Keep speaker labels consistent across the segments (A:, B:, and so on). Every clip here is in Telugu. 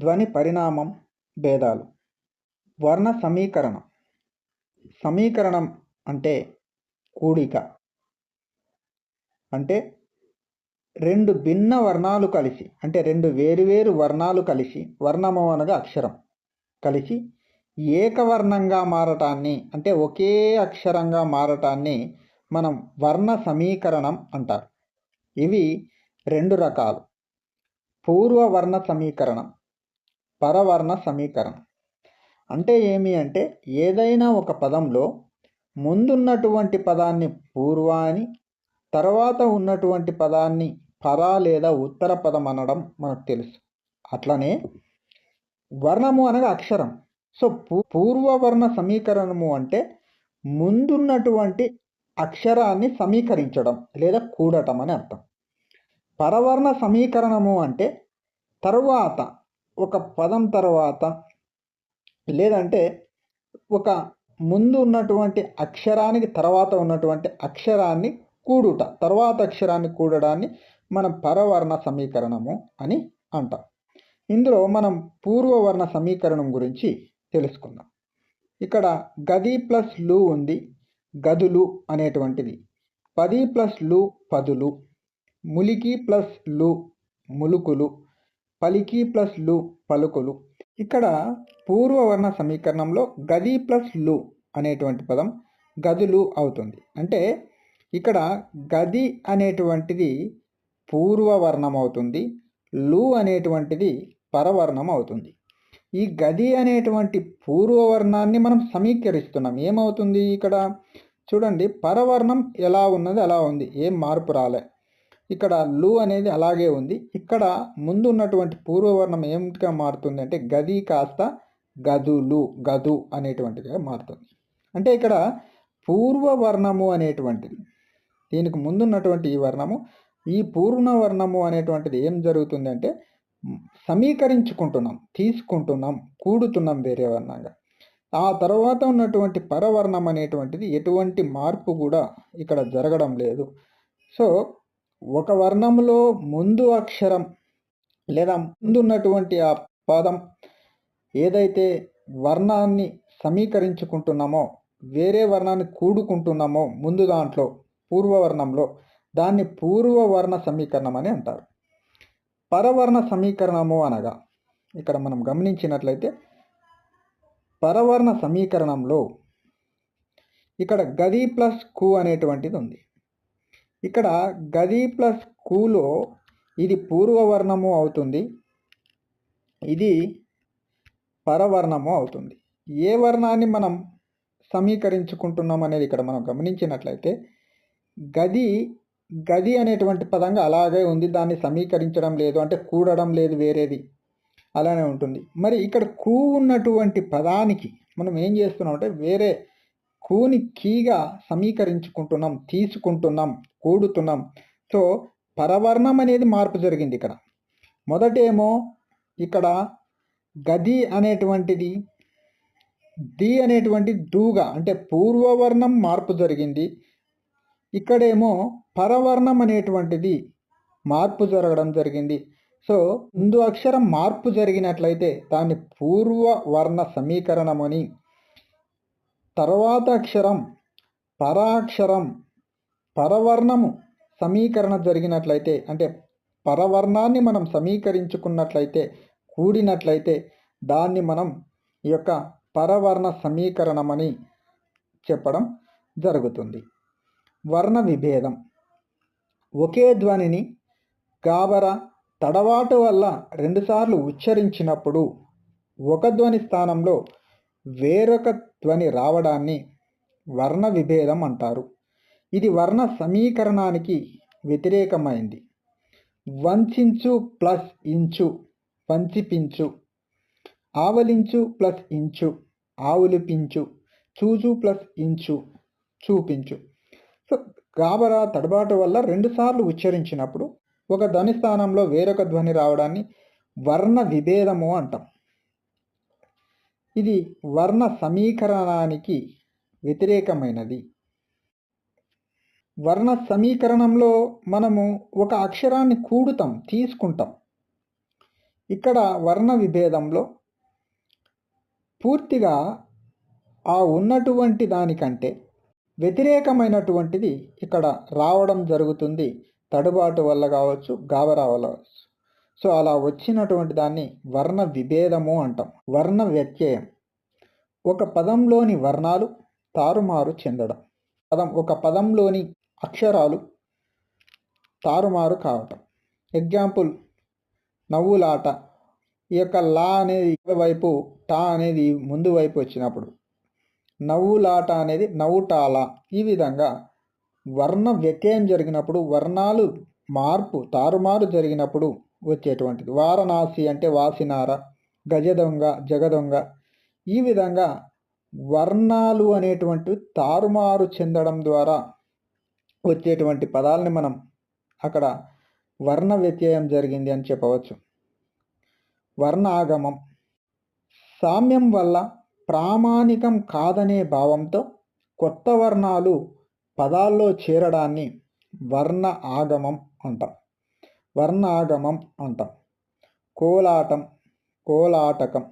A: ధ్వని పరిణామం భేదాలు. వర్ణ సమీకరణం. సమీకరణం అంటే కూడిక. అంటే రెండు భిన్న వర్ణాలు కలిసి అంటే రెండు వేరువేరు వర్ణాలు కలిసి వర్ణము అనగా అక్షరం. కలిసి ఏకవర్ణంగా మారటాన్ని అంటే ఒకే అక్షరంగా మారటాన్ని మనం వర్ణ సమీకరణం అంటారు. ఇవి రెండు రకాలు. పూర్వవర్ణ సమీకరణం. పరవర్ణ సమీకరణం. అంటే ఏమి అంటే ఏదైనా ఒక పదంలో ముందున్నటువంటి పదాన్ని పూర్వ అని తర్వాత ఉన్నటువంటి పదాన్ని పర లేదా ఉత్తర పదం అనడం మనకు తెలుసు. అట్లనే వర్ణము అనగా అక్షరం. సో పూర్వవర్ణ సమీకరణము అంటే ముందున్నటువంటి అక్షరాన్ని సమీకరించడం లేదా కూడటం అని అర్థం. పరవర్ణ సమీకరణము అంటే తరువాత ఒక పదం తర్వాత లేదంటే ఒక ముందు ఉన్నటువంటి అక్షరానికి తర్వాత ఉన్నటువంటి అక్షరాన్ని కూడుట తర్వాత అక్షరాన్ని కూడడాన్ని మనం పరవర్ణ సమీకరణము అని అంటాం. ఇందులో మనం పూర్వవర్ణ సమీకరణం గురించి తెలుసుకుందాం. ఇక్కడ గది ప్లస్లు ఉంది గదులు అనేటువంటిది. పది ప్లస్లు పదులు ములికి ప్లస్లు ములుకులు పలికి ప్లస్లు పలుకులు. ఇక్కడ పూర్వవర్ణ సమీకరణంలో గది ప్లస్లు అనేటువంటి పదం గదులు అవుతుంది. అంటే ఇక్కడ గది అనేటువంటిది పూర్వవర్ణం అవుతుంది. లు అనేటువంటిది పరవర్ణం అవుతుంది. ఈ గది అనేటువంటి పూర్వవర్ణాన్ని మనం సమీకరిస్తున్నాం. ఏమవుతుంది ఇక్కడ? చూడండి పరవర్ణం ఎలా ఉన్నది అలా ఉంది. ఏం మార్పు రాలే. ఇక్కడ లు అనేది అలాగే ఉంది. ఇక్కడ ముందు ఉన్నటువంటి పూర్వవర్ణం ఏమిటిగా మారుతుంది అంటే గది కాస్త గదులు గదు అనేటువంటిదిగా మారుతుంది. అంటే ఇక్కడ పూర్వవర్ణము అనేటువంటిది దీనికి ముందున్నటువంటి ఈ వర్ణము. ఈ పూర్ణవర్ణము అనేటువంటిది ఏం జరుగుతుందంటే సమీకరించుకుంటున్నాం తీసుకుంటున్నాం కూడుతున్నాం వేరే వర్ణంగా. ఆ తర్వాత ఉన్నటువంటి పరవర్ణం అనేటువంటిది ఎటువంటి మార్పు కూడా ఇక్కడ జరగడం లేదు. సో ఒక వర్ణంలో ముందు అక్షరం లేదా ముందున్నటువంటి ఆ పదం ఏదైతే వర్ణాన్ని సమీకరించుకుంటున్నామో వేరే వర్ణాన్ని కూడుకుంటున్నామో ముందు దాంట్లో పూర్వవర్ణంలో దాన్ని పూర్వవర్ణ సమీకరణం అని అంటారు. పరవర్ణ సమీకరణము అనగా ఇక్కడ మనం గమనించినట్లయితే పరవర్ణ సమీకరణంలో ఇక్కడ గది ప్లస్కు అనేటువంటిది ఉంది. ఇక్కడ గది ప్లస్ కూలో ఇది పూర్వవర్ణము అవుతుంది. ఇది పరవర్ణము అవుతుంది. ఏ వర్ణాన్ని మనం సమీకరించుకుంటున్నాం అనేది ఇక్కడ మనం గమనించినట్లయితే గది గది అనేటువంటి పదంగా అలాగే ఉంది. దాన్ని సమీకరించడం లేదు. అంటే కూడడం లేదు వేరేది అలానే ఉంటుంది. మరి ఇక్కడ కూ ఉన్నటువంటి పదానికి మనం ఏం చేస్తున్నాం అంటే వేరే కూని కీగా సమీకరించుకుంటున్నాం తీసుకుంటున్నాం కూడుతున్నాం. సో పరవర్ణం అనేది మార్పు జరిగింది ఇక్కడ. మొదటేమో ఇక్కడ గది అనేటువంటిది ది అనేటువంటి దూగా అంటే పూర్వవర్ణం మార్పు జరిగింది. ఇక్కడేమో పరవర్ణం అనేటువంటిది మార్పు జరగడం జరిగింది. సో ముందు అక్షరం మార్పు జరిగినట్లయితే దాన్ని పూర్వ వర్ణ సమీకరణం అని తర్వాత అక్షరం పరాక్షరం పరవర్ణము సమీకరణ జరిగినట్లయితే అంటే పరవర్ణాన్ని మనం సమీకరించుకున్నట్లయితే కూడినట్లయితే దాన్ని మనం ఈ యొక్క పరవర్ణ సమీకరణమని చెప్పడం జరుగుతుంది. వర్ణ విభేదం. ఒకే ధ్వనిని గాబర తడవాటు వల్ల రెండుసార్లు ఉచ్చరించినప్పుడు ఒక ధ్వని స్థానంలో వేరొక ధ్వని రావడాన్ని వర్ణ విభేదం అంటారు. ఇది వర్ణ సమీకరణానికి వ్యతిరేకమైంది. వంచించు ప్లస్ ఇంచు వంచిపించు. ఆవలించు ప్లస్ ఇంచు ఆవులిపించు. చూచు ప్లస్ ఇంచు చూపించు. సో గాబరా తడబాటు వల్ల రెండుసార్లు ఉచ్చరించినప్పుడు ఒక ధ్వని స్థానంలో వేరొక ధ్వని రావడాన్ని వర్ణ విభేదము అంటాం. ఇది వర్ణ సమీకరణానికి వ్యతిరేకమైనది. వర్ణ సమీకరణంలో మనము ఒక అక్షరాన్ని కూడుతాం తీసుకుంటాం. ఇక్కడ వర్ణ విభేదంలో పూర్తిగా ఆ ఉన్నటువంటి దానికంటే వ్యతిరేకమైనటువంటిది ఇక్కడ రావడం జరుగుతుంది. తడుబాటు వల్ల కావచ్చు గాబరా వల్ల కావచ్చు సో అలా వచ్చినటువంటి దాన్ని వర్ణ విభేదము అంటాం. వర్ణ వ్యత్యయం ఒక పదంలోని వర్ణాలు తారుమారు చెందడం. పదం ఒక పదంలోని అక్షరాలు తారుమారు కావటం. ఎగ్జాంపుల్ నవ్వులాట. ఈ యొక్క లా అనేది వైపు టా అనేది ముందు వైపు వచ్చినప్పుడు. నవ్వులాట అనేది నవ్వుటాల. ఈ విధంగా వర్ణ వ్యత్యయం జరిగినప్పుడు వర్ణాలు మార్పు తారుమారు జరిగినప్పుడు వచ్చేటువంటిది. వారణాసి అంటే వాసినార గజదొంగ జగదొంగ. ఈ విధంగా వర్ణాలు అనేటువంటి తారుమారు చెందడం ద్వారా వచ్చేటువంటి పదాలని మనం అక్కడ వర్ణ వ్యత్యయం జరిగింది అని చెప్పవచ్చు. వర్ణ ఆగమం సామ్యం వల్ల ప్రామాణికం కాదనే భావంతో కొత్త వర్ణాలు పదాల్లో చేరడాన్ని వర్ణ ఆగమం అంటాం. వర్ణ ఆగమం అంటాం. కోలాటం కోలాటకం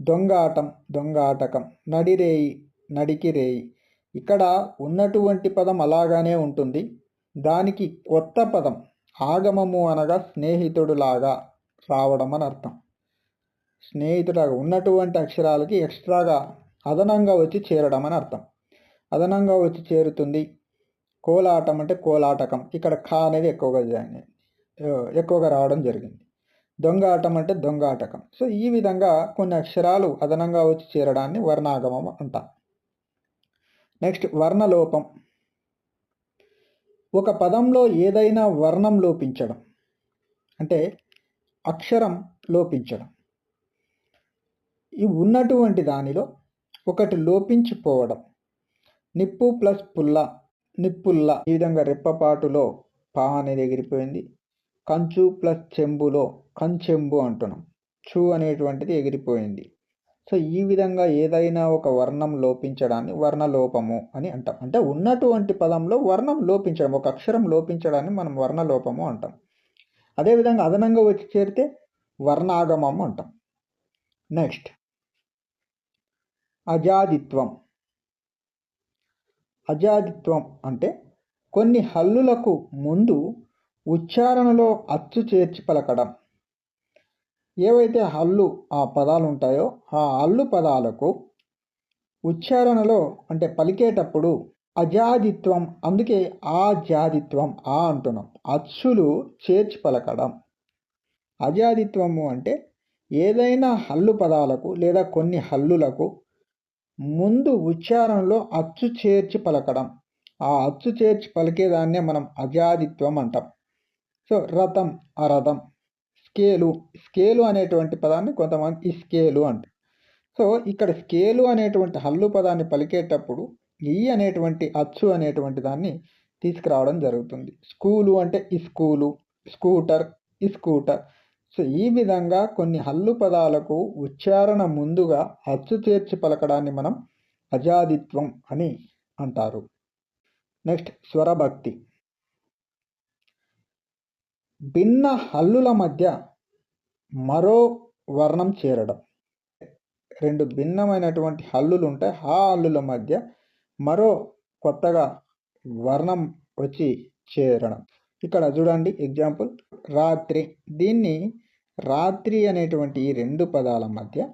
A: దొంగాటం దొంగాటకం నడిరేయి నడికిరేయి. ఇక్కడ ఉన్నటువంటి పదం అలాగానే ఉంటుంది. దానికి కొత్త పదం ఆగమము అనగా స్నేహితుడులాగా రావడం అని అర్థం స్నేహితులాగా ఉన్నటువంటి అక్షరాలకి ఎక్స్ట్రాగా అదనంగా వచ్చి చేరడం అని అర్థం అదనంగా వచ్చి చేరుతుంది కోలాటం అంటే కోలాటకం. ఇక్కడ ఖా అనేది ఎక్కువగా జాయిన్ ఎక్కువగా రావడం జరిగింది. దొంగ ఆటం అంటే దొంగ ఆటకం. సో ఈ విధంగా కొన్ని అక్షరాలు అదనంగా వచ్చి చేరడాన్ని వర్ణాగమం అంటాం. నెక్స్ట్ వర్ణలోపం. ఒక పదంలో ఏదైనా వర్ణం లోపించడం. అంటే అక్షరం లోపించడం. ఈ ఉన్నటువంటి దానిలో ఒకటి లోపించిపోవడం. నిప్పు ప్లస్ పుల్ల. నిప్పుల్ల. ఈ విధంగా రెప్పపాటులో పా అనేది ఎగిరిపోయింది. కంచు ప్లస్ చెంబులో కంచెంబు అంటున్నాం. చు అనేటువంటిది ఎగిరిపోయింది. సో ఈ విధంగా ఏదైనా ఒక వర్ణం లోపించడాన్ని వర్ణలోపము అని అంటాం. అంటే ఉన్నటువంటి పదంలో వర్ణం లోపించడం ఒక అక్షరం లోపించడాన్ని మనం వర్ణలోపము అంటాం. అదేవిధంగా అదనంగా వచ్చి చేరితే వర్ణాగమము అంటాం. నెక్స్ట్. అజాదిత్వం. అజాదిత్వం అంటే కొన్ని హల్లులకు ముందు ఉచ్చారణలో అచ్చు చేర్చి పలకడం. ఏవైతే హల్లు ఆ పదాలు ఉంటాయో ఆ హల్లు పదాలకు ఉచ్చారణలో అంటే పలికేటప్పుడు అజాదిత్వం అందుకే ఆ జాదిత్వం ఆ అంటున్నాం. అచ్చులు చేర్చి పలకడం. అజాదిత్వము అంటే ఏదైనా హల్లు పదాలకు లేదా కొన్ని హల్లులకు ముందు ఉచ్చారణలో అచ్చు చేర్చి పలకడం. ఆ అచ్చు చేర్చి పలికేదాన్నే మనం అజాదిత్వం అంటాం. సో రథం అరథం స్కేలు స్కేలు అనేటువంటి పదాన్ని కొంతమంది స్కేలు అంటారు సో ఇక్కడ స్కేలు అనేటువంటి హల్లు పదాన్ని పలికేటప్పుడు ఈ అనేటువంటి అచ్చు అనేటువంటి దాన్ని తీసుకురావడం జరుగుతుంది. స్కూలు అంటే ఈ స్కూలు స్కూటర్ ఈ స్కూటర్. సో ఈ విధంగా కొన్ని హల్లు పదాలకు ఉచ్చారణ ముందుగా అచ్చు చేర్చి పలకడాన్ని మనం అజాదిత్వం అని అంటారు. నెక్స్ట్ స్వరభక్తి. భిన్న హల్లుల మధ్య మరో వర్ణం చేరడం. రెండు భిన్నమైనటువంటి హల్లులు ఉంటాయి ఆ హల్లుల మధ్య మరో కొత్తగా వర్ణం వచ్చి చేరడం. ఇక్కడ చూడండి ఎగ్జాంపుల్. రాత్రి. దీన్ని రాత్రి అనేటువంటి ఈ రెండు పదాల మధ్య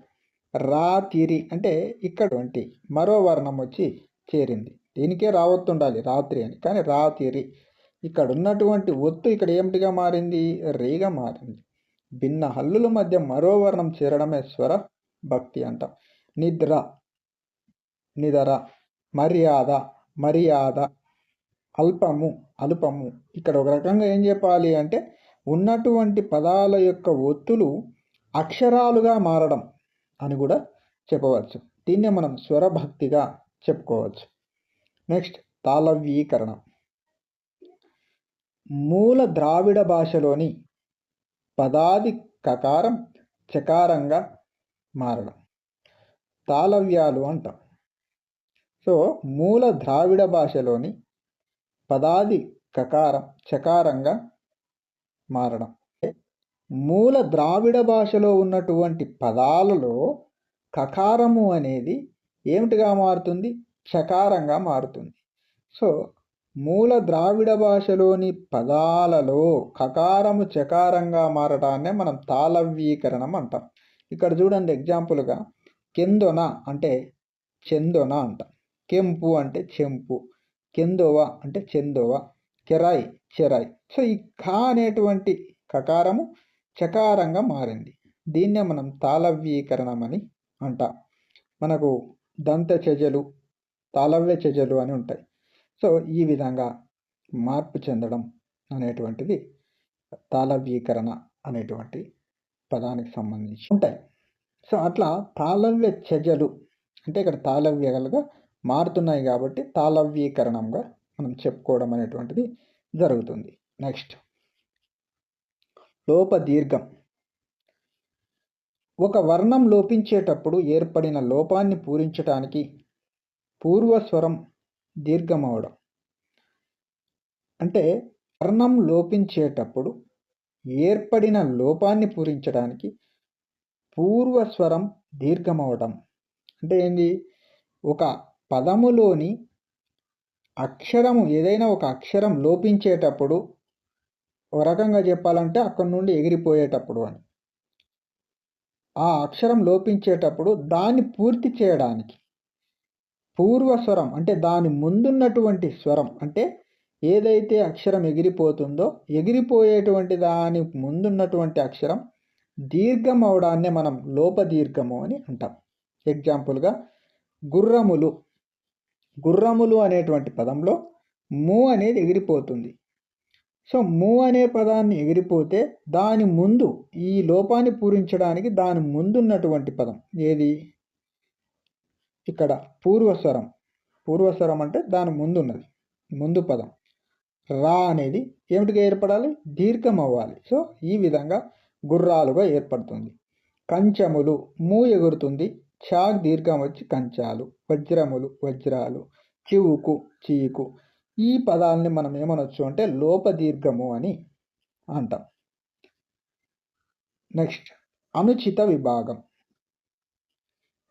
A: రాతిరి అంటే ఇక్కడ మరో వర్ణం వచ్చి చేరింది. దీనికే రావత్తుండాలి రాత్రి అని. కానీ రాతిరి ఇక్కడ ఉన్నటువంటి ఒత్తు ఇక్కడ ఏమిటిగా మారింది? రేగా మారింది. భిన్న హల్లుల మధ్య మరో వర్ణం చేరడమే స్వర భక్తి అంటాం. నిద్ర నిదర మర్యాద మర్యాద అల్పము అల్పము. ఇక్కడ ఒక రకంగా ఏం చెప్పాలి అంటే ఉన్నటువంటి పదాల యొక్క ఒత్తులు అక్షరాలుగా మారడం అని కూడా చెప్పవచ్చు. దీన్నే మనం స్వరభక్తిగా చెప్పుకోవచ్చు. నెక్స్ట్ తాళవ్యీకరణం. మూల ద్రావిడ భాషలోని పదాది కకారం చకారంగా మారడం. తాళవ్యాలు అంటాం. సో మూల ద్రావిడ భాషలోని పదాది కకారం చకారంగా మారడం. మూల ద్రావిడ భాషలో ఉన్నటువంటి పదాలలో కకారము అనేది ఏమిటిగా మారుతుంది? చకారంగా మారుతుంది. సో మూల ద్రావిడ భాషలోని పదాలలో కకారము చకారంగా మారటాన్నే మనం తాళవ్యీకరణం అంటాం. ఇక్కడ చూడండి ఎగ్జాంపుల్గా కెందొన అంటే చెందొన అంటాం. కెంపు అంటే చెంపు కెందోవ అంటే చెందోవ కెరాయ్ చెరాయ్ సో ఈ ఖా అనేటువంటి కకారము చకారంగా మారింది. దీన్నే మనం తాళవ్యీకరణం అని అంటాం. మనకు దంత చెజలు తాళవ్య చెజలు అని ఉంటాయి. సో ఈ విధంగా మార్పు చెందడం అనేటువంటిది తాళవ్యీకరణ అనేటువంటి పదానికి సంబంధించి ఉంటాయి. సో అట్లా తాళవ్య చెజలు అంటే ఇక్కడ తాళవ్యలుగా మారుతున్నాయి కాబట్టి తాళవ్యీకరణంగా మనం చెప్పుకోవడం అనేటువంటిది జరుగుతుంది. నెక్స్ట్. లోప దీర్ఘం ఒక వర్ణం లోపించేటప్పుడు ఏర్పడిన లోపాన్ని పూరించటానికి పూర్వస్వరం దీర్ఘమవడం. అంటే వర్ణం లోపించేటప్పుడు ఏర్పడిన లోపాన్ని పూరించడానికి పూర్వస్వరం దీర్ఘమవడం. అంటే ఏంది? ఒక పదములోని అక్షరము ఏదైనా ఒక అక్షరం లోపించేటప్పుడు ఒక రకంగా చెప్పాలంటే అక్కడి నుండి ఎగిరిపోయేటప్పుడు అని. ఆ అక్షరం లోపించేటప్పుడు దాన్ని పూర్తి చేయడానికి పూర్వ స్వరం అంటే దాని ముందున్నటువంటి స్వరం అంటే ఏదైతే అక్షరం ఎగిరిపోతుందో ఎగిరిపోయేటువంటి దాని ముందున్నటువంటి అక్షరం దీర్ఘం అవడాన్నే మనం లోపదీర్ఘము అని అంటాం. ఎగ్జాంపుల్గా గుర్రములు. గుర్రములు అనేటువంటి పదంలో మూ అనేది ఎగిరిపోతుంది. సో మూ అనే పదాన్ని ఎగిరిపోతే దాని ముందు ఈ లోపాన్ని పూరించడానికి దాని ముందున్నటువంటి పదం ఏది? ఇక్కడ పూర్వస్వరం. పూర్వస్వరం అంటే దాని ముందున్నది. ముందు పదం. రా అనేది ఏమిటిగా ఏర్పడాలి? దీర్ఘం అవ్వాలి సో ఈ విధంగా గుర్రాలుగా ఏర్పడుతుంది. కంచములు మూ ఎగురుతుంది. చాక్ దీర్ఘం వచ్చి కంచాలు వజ్రములు వజ్రాలు చివుకు చీకు. ఈ పదాలని మనం ఏమనొచ్చు అంటే లోపదీర్ఘము అని అంటాం. నెక్స్ట్ అనుచిత విభాగం.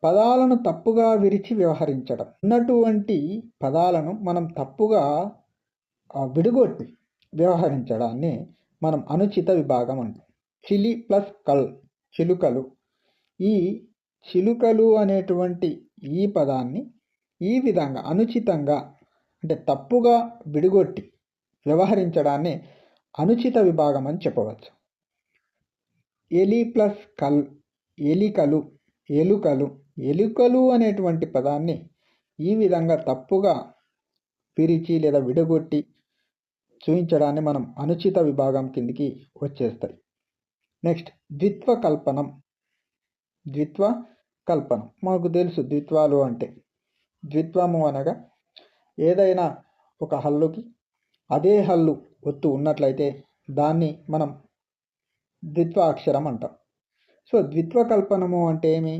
A: పదాలను తప్పుగా విరిచి వ్యవహరించడం. ఉన్నటువంటి పదాలను మనం తప్పుగా విడుగొట్టి వ్యవహరించడాన్ని మనం అనుచిత విభాగం అంటాం. చిలి ప్లస్ కల్ చిలుకలు. ఈ చిలుకలు అనేటువంటి ఈ పదాన్ని ఈ విధంగా అనుచితంగా అంటే తప్పుగా విడుగొట్టి వ్యవహరించడాన్ని అనుచిత విభాగం అని చెప్పవచ్చు. ఎలి ప్లస్ కల్ ఎలికలు ఎలుకలు. ఎలుకలు అనేటువంటి పదాన్ని ఈ విధంగా తప్పుగా పిరిచి లేదా విడగొట్టి చూపించడాన్ని మనం అనుచిత విభాగం కిందికి వచ్చేస్తాయి. నెక్స్ట్ ద్విత్వ కల్పనం ద్విత్వ కల్పనం మాకు తెలుసు ద్విత్వాలు అంటే ద్విత్వము అనగా ఏదైనా ఒక హల్లుకి అదే హల్లు ఒత్తు ఉన్నట్లయితే దాన్ని మనం ద్విత్వ అక్షరం అంటాం. సో ద్విత్వ కల్పనము అంటే ఏమి?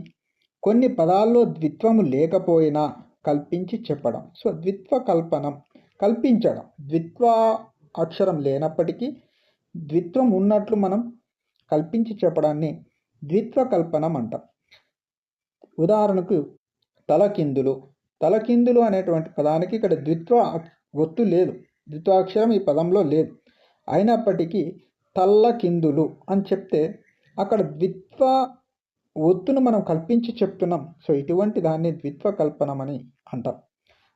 A: కొన్ని పదాల్లో ద్విత్వము లేకపోయినా కల్పించి చెప్పడం. సో ద్విత్వ కల్పనం కల్పించడం. ద్విత్వ అక్షరం లేనప్పటికీ ద్విత్వం ఉన్నట్లు మనం కల్పించి చెప్పడాన్ని ద్విత్వ కల్పనం అంటాం. ఉదాహరణకు తలకిందులు. తలకిందులు అనేటువంటి పదానికి ఇక్కడ ద్విత్వ ఒత్తు లేదు. ద్విత్వాక్షరం ఈ పదంలో లేదు. అయినప్పటికీ తల్లకిందులు అని చెప్తే అక్కడ ద్విత్వ ఒత్తును మనం కల్పించి చెప్తున్నాం. సో ఇటువంటి దాన్ని ద్విత్వ కల్పనమని అని అంటాం.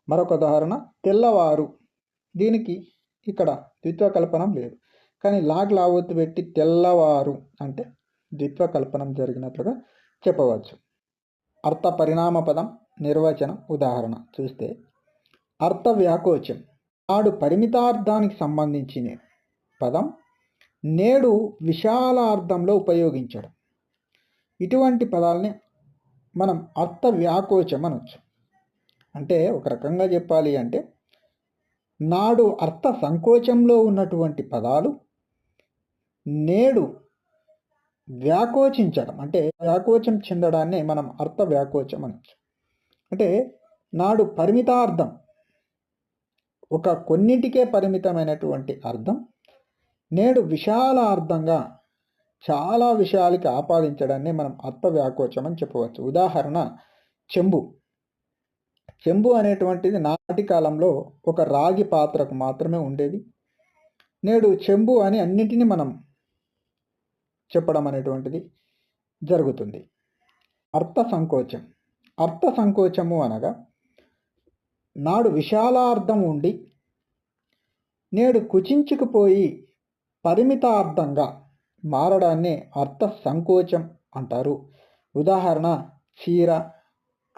A: మరొక ఉదాహరణ తెల్లవారు. దీనికి ఇక్కడ ద్విత్వ కల్పనం లేదు. కానీ లాగ్ లావొత్తు పెట్టి తెల్లవారు అంటే ద్విత్వ కల్పనం జరిగినట్లుగా చెప్పవచ్చు. అర్థ పరిణామ పదం నిర్వచనం ఉదాహరణ. చూస్తే అర్థ వ్యాకోచం. నాడు పరిమితార్థానికి సంబంధించిన పదం నేడు విశాల అర్థంలో ఉపయోగించడం. ఇటువంటి పదాలని మనం అర్థ వ్యాకోచం అనొచ్చు అంటే ఒక రకంగా చెప్పాలి అంటే నాడు అర్థ సంకోచంలో ఉన్నటువంటి పదాలు నేడు వ్యాకోచించడం. అంటే వ్యాకోచం చెందడాన్ని మనం అర్థ వ్యాకోచం అనొచ్చు అంటే నాడు పరిమితార్థం ఒక కొన్నింటికే పరిమితమైనటువంటి అర్థం నేడు విశాల అర్థంగా చాలా విషయాలకి ఆపాదించడాన్ని మనం అర్థ వ్యాకోచం అని చెప్పవచ్చు. ఉదాహరణ చెంబు. చెంబు అనేటువంటిది నాటి కాలంలో ఒక రాగి పాత్రకు మాత్రమే ఉండేది. నేడు చెంబు అని అన్నింటినీ మనం చెప్పడం అనేటువంటిది జరుగుతుంది. అర్థ సంకోచం. అర్థ సంకోచము అనగా నాడు విశాలార్థం ఉండి నేడు కుచించుకుపోయి పరిమితార్థంగా మారడాన్ని అర్థ సంకోచం అంటారు. ఉదాహరణ చీర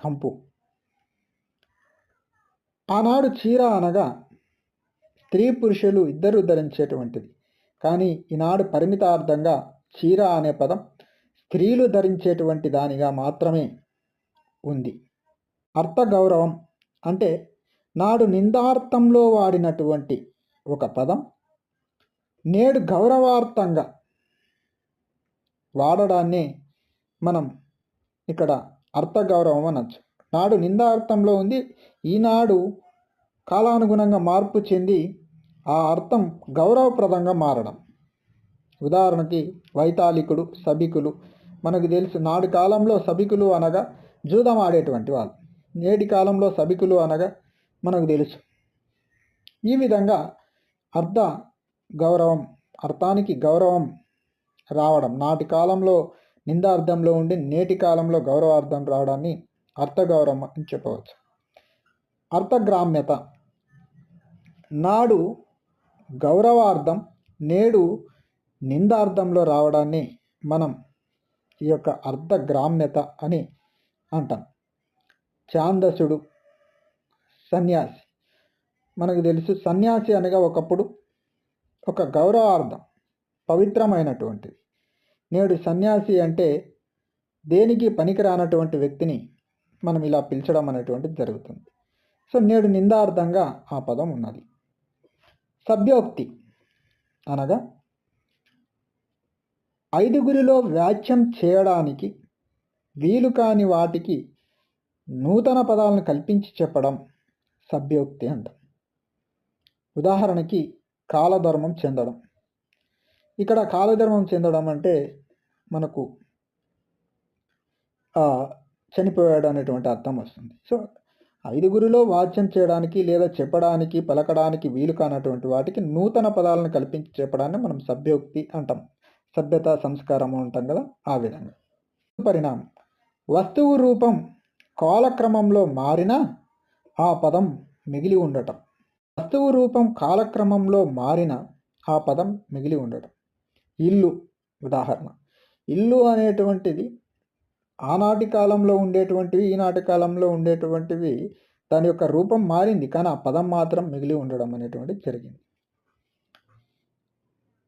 A: కంపు. ఆనాడు చీర అనగా స్త్రీ పురుషులు ఇద్దరు ధరించేటువంటిది. కానీ ఈనాడు పరిమితార్థంగా చీర అనే పదం స్త్రీలు ధరించేటువంటి దానిగా మాత్రమే ఉంది. అర్థ గౌరవం అంటే నాడు నిందార్థంలో వాడినటువంటి ఒక పదం. నేడు గౌరవార్థంగా వాడడాన్ని మనం ఇక్కడ అర్థ గౌరవం అనొచ్చు. నాడు నిందార్థంలో ఉంది. ఈనాడు కాలానుగుణంగా మార్పు చెంది ఆ అర్థం గౌరవప్రదంగా మారడం. ఉదాహరణకి వైతాళికుడు సభికులు మనకు తెలుసు నాడు కాలంలో సభికులు అనగా జూదం ఆడేటువంటి వాళ్ళు. నేటి కాలంలో సభికులు అనగా మనకు తెలుసు. ఈ విధంగా అర్థ గౌరవం అర్థానికి గౌరవం రావడం. నాటి కాలంలో నిందార్థంలో ఉండి నేటి కాలంలో గౌరవార్థం రావడాన్ని అర్థగౌరవం అని చెప్పవచ్చు. అర్థగ్రామ్యత. నాడు గౌరవార్థం నేడు నిందార్థంలో రావడాన్ని మనం ఈ యొక్క అర్థగ్రామ్యత అని అంటాం. ఛాందసుడు సన్యాసి. మనకు తెలుసు సన్యాసి అనగా ఒకప్పుడు ఒక గౌరవార్థం. పవిత్రమైనటువంటిది. నేడు సన్యాసి అంటే దేనికి పనికిరానటువంటి వ్యక్తిని మనం ఇలా పిలిచడం అనేటువంటిది జరుగుతుంది. సో నేడు నిందార్థంగా ఆ పదం ఉన్నది. సభ్యోక్తి అనగా ఐదుగురిలో వ్యాఖ్యం చేయడానికి వీలు కాని వాటికి నూతన పదాలను కల్పించి చెప్పడం సభ్యోక్తి అంటాం. ఉదాహరణకి కాలధర్మం చెందడం. ఇక్కడ కాలధర్మం చెందడం అంటే మనకు చనిపోయాడు అనేటువంటి అర్థం వస్తుంది. సో ఐదుగురిలో వాచ్యం చేయడానికి లేదా చెప్పడానికి పలకడానికి వీలు కానటువంటి వాటికి నూతన పదాలను కల్పించి చెప్పడాన్ని మనం సభ్యోక్తి అంటాం. సభ్యత సంస్కారం అంటాం కదా ఆ విధంగా. పరిణామం. వస్తువు రూపం కాలక్రమంలో మారినా ఆ పదం మిగిలి ఉండటం. వస్తువు రూపం కాలక్రమంలో మారిన ఆ పదం మిగిలి ఉండటం. ఇల్లు ఉదాహరణ. ఇల్లు అనేటువంటిది ఆనాటి కాలంలో ఉండేటువంటివి ఈనాటి కాలంలో ఉండేటువంటివి దాని యొక్క రూపం మారింది. కానీ ఆ పదం మాత్రం మిగిలి ఉండడం అనేటువంటిది జరిగింది.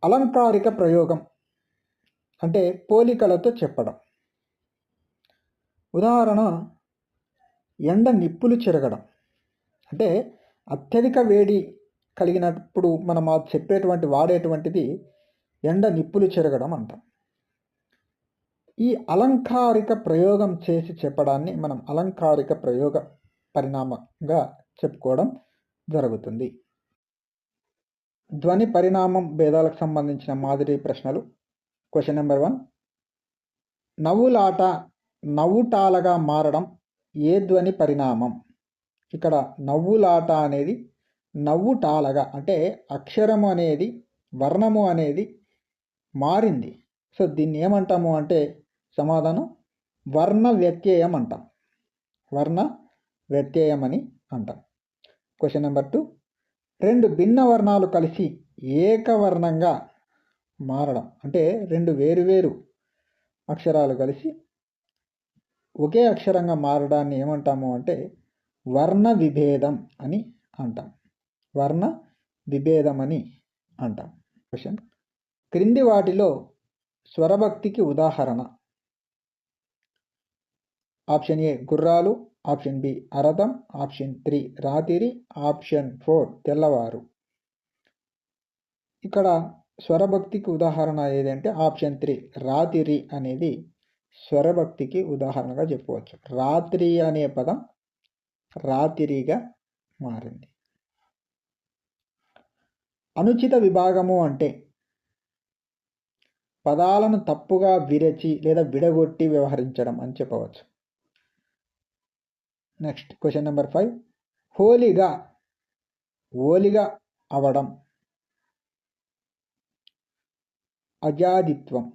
A: అలంకారిక ప్రయోగం అంటే పోలికలతో చెప్పడం. ఉదాహరణ ఎండ నిప్పులు చెరగడం. అంటే అత్యధిక వేడి కలిగినప్పుడు మనం చెప్పేటువంటి వాడేటువంటిది ఎండ నిప్పులు చెరగడం అంటాం. ఈ అలంకారిక ప్రయోగం చేసి చెప్పడాన్ని మనం అలంకారిక ప్రయోగ పరిణామంగా చెప్పుకోవడం జరుగుతుంది. ధ్వని పరిణామం భేదాలకు సంబంధించిన మాదిరి ప్రశ్నలు. క్వశ్చన్ నెంబర్ వన్ నవ్వులాట నవ్వుటాలగా మారడం ఏ ధ్వని పరిణామం? ఇక్కడ నవ్వులాట అనేది నవ్వుటాలగా అంటే అక్షరము అనేది వర్ణము అనేది మారింది. సో దీన్ని ఏమంటాము అంటే సమాధానం వర్ణ వ్యత్యయం అంటాం. వర్ణ వ్యత్యయం అని అంటాం. క్వశ్చన్ నెంబర్ టూ రెండు భిన్న వర్ణాలు కలిసి ఏకవర్ణంగా మారడం. అంటే రెండు వేరువేరు అక్షరాలు కలిసి ఒకే అక్షరంగా మారడాన్ని ఏమంటాము అంటే వర్ణ విభేదం అని అంటాం. వర్ణ విభేదం అని అంటాం. క్వశ్చన్ క్రింది వాటిలో స్వరభక్తికి ఉదాహరణ. ఆప్షన్ ఏ గుర్రాలు ఆప్షన్ బి అరథం ఆప్షన్ త్రీ రాతిరి ఆప్షన్ ఫోర్ తెల్లవారు. ఇక్కడ స్వరభక్తికి ఉదాహరణ ఏదంటే ఆప్షన్ త్రీ రాతిరి అనేది స్వరభక్తికి ఉదాహరణగా చెప్పవచ్చు. రాత్రి అనే పదం రాతిరిగా మారింది. అనుచిత విభాగము అంటే పదాలను తప్పుగా విరచి లేదా విడగొట్టి వ్యవహరించడం అని చెప్పవచ్చు. నెక్స్ట్ క్వశ్చన్ నెంబర్ ఫైవ్ హోలీగా ఓలిగా అవడం. అజాదిత్వం.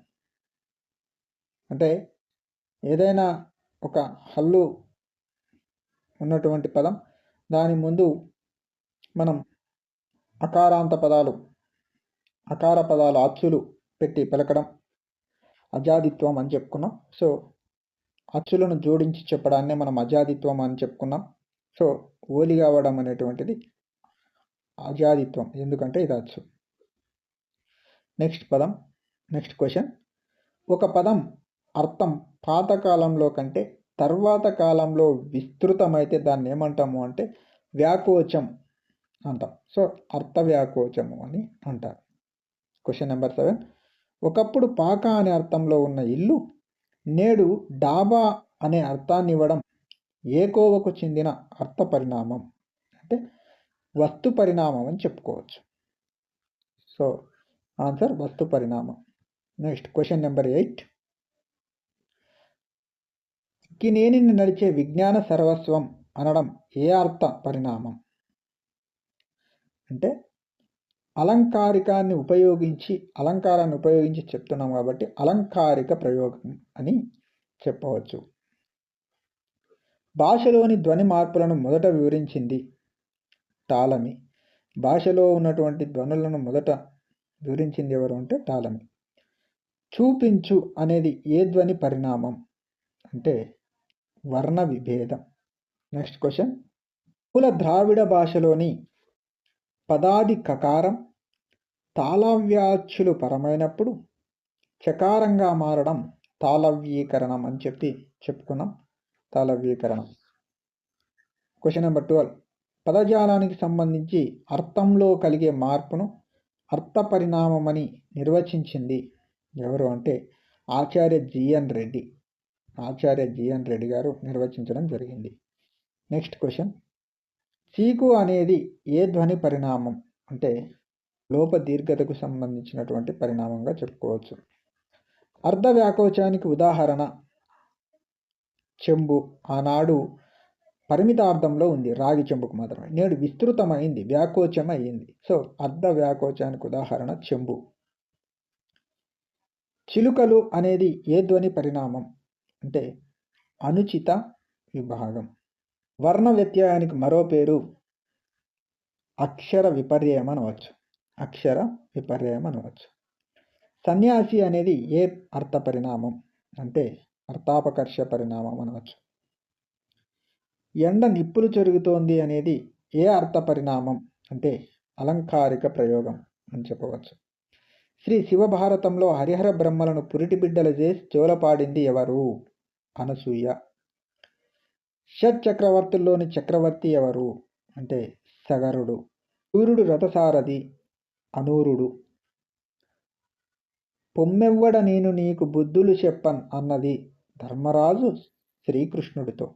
A: అంటే ఏదైనా ఒక హల్లు ఉన్నటువంటి పదం దాని ముందు మనం అకారాంత పదాలు అకార పదాలు అచ్చులు పెట్టి పలకడం అజాదిత్వం అని చెప్పుకున్నాం. సో అచ్చులను జోడించి చెప్పడాన్నే మనం అజాదిత్వం అని చెప్పుకున్నాం. సో ఓలి కావడం అనేటువంటిది అజాదిత్వం. ఎందుకంటే ఇది అచ్చు. నెక్స్ట్ పదం నెక్స్ట్ క్వశ్చన్. ఒక పదం అర్థం పాతకాలంలో కంటే తర్వాత కాలంలో విస్తృతమైతే దాన్ని ఏమంటాము అంటే వ్యాకోచం అంటాం. సో అర్థ వ్యాకోచము అని అంటారు. Question number seven. ఒకప్పుడు పాక అనే అర్థంలో ఉన్న ఇల్లు నేడు డాబా అనే అర్థాన్ని ఇవ్వడం ఏకోవకు చెందిన అర్థ పరిణామం. అంటే వస్తు పరిణామం అని చెప్పుకోవచ్చు. సో ఆన్సర్ వస్తు పరిణామం. Next question number eight. కినేని నడిచే విజ్ఞాన సర్వస్వం అనడం ఏ అర్థ పరిణామం? అంటే అలంకారికాన్ని ఉపయోగించి అలంకారాన్ని ఉపయోగించి చెప్తున్నాం కాబట్టి అలంకారిక ప్రయోగం అని చెప్పవచ్చు. భాషలోని ధ్వని మార్పులను మొదట వివరించింది టాలమి భాషలో ఉన్నటువంటి ధ్వనులను మొదట వివరించింది ఎవరు అంటే టాలమి చూపించు అనేది ఏ ధ్వని పరిణామం? అంటే వర్ణ విభేదం. Next question. కుల ద్రావిడ భాషలోని పదాది కకారం తాళవ్యాచ్యులు పరమైనప్పుడు చకారంగా మారడం తాళవ్యీకరణం అని చెప్పి చెప్పుకున్నాం. తాళవ్యీకరణం. క్వశ్చన్ నెంబర్ ట్వెల్వ్ పదజాలానికి సంబంధించి అర్థంలో కలిగే మార్పును అర్థ పరిణామమని నిర్వచించింది ఎవరు అంటే ఆచార్య జిఎన్ రెడ్డి. ఆచార్య జిఎన్ రెడ్డి గారు నిర్వచించడం జరిగింది. నెక్స్ట్ క్వశ్చన్ చీకు అనేది ఏ ధ్వని పరిణామం? అంటే లోప దీర్ఘతకు సంబంధించినటువంటి పరిణామంగా చెప్పుకోవచ్చు. అర్ధ వ్యాకోచానికి ఉదాహరణ చెంబు ఆనాడు పరిమితార్థంలో ఉంది రాగి చెంబుకు మాత్రమే. నేడు విస్తృతమైంది వ్యాకోచం అయ్యింది సో అర్ధ వ్యాకోచానికి ఉదాహరణ చెంబు. చిలుకలు అనేది ఏ ధ్వని పరిణామం? అంటే అనుచిత విభాగం. వర్ణ వ్యత్యయానికి మరో పేరు అక్షర విపర్యయం అనవచ్చు. అక్షర విపర్యయం అనవచ్చు. సన్యాసి అనేది ఏ అర్థ పరిణామం? అంటే అర్థాపకర్ష పరిణామం అనవచ్చు. ఎండ నిప్పులు జరుగుతోంది అనేది ఏ అర్థ పరిణామం? అంటే అలంకారిక ప్రయోగం అని చెప్పవచ్చు. శ్రీ శివభారతంలో హరిహర బ్రహ్మలను పురిటి బిడ్డలు చేసి జోలపాడింది ఎవరు? అనసూయ. షట్ చక్రవర్తుల్లోని చక్రవర్తి ఎవరు? అంటే సగరుడు. సూర్యుడు రథసారథి. అనూరుడు. పొమ్మెవ్వడ నేను నీకు బుద్ధులు చెప్పన్ అన్నది ధర్మరాజు శ్రీకృష్ణుడితో.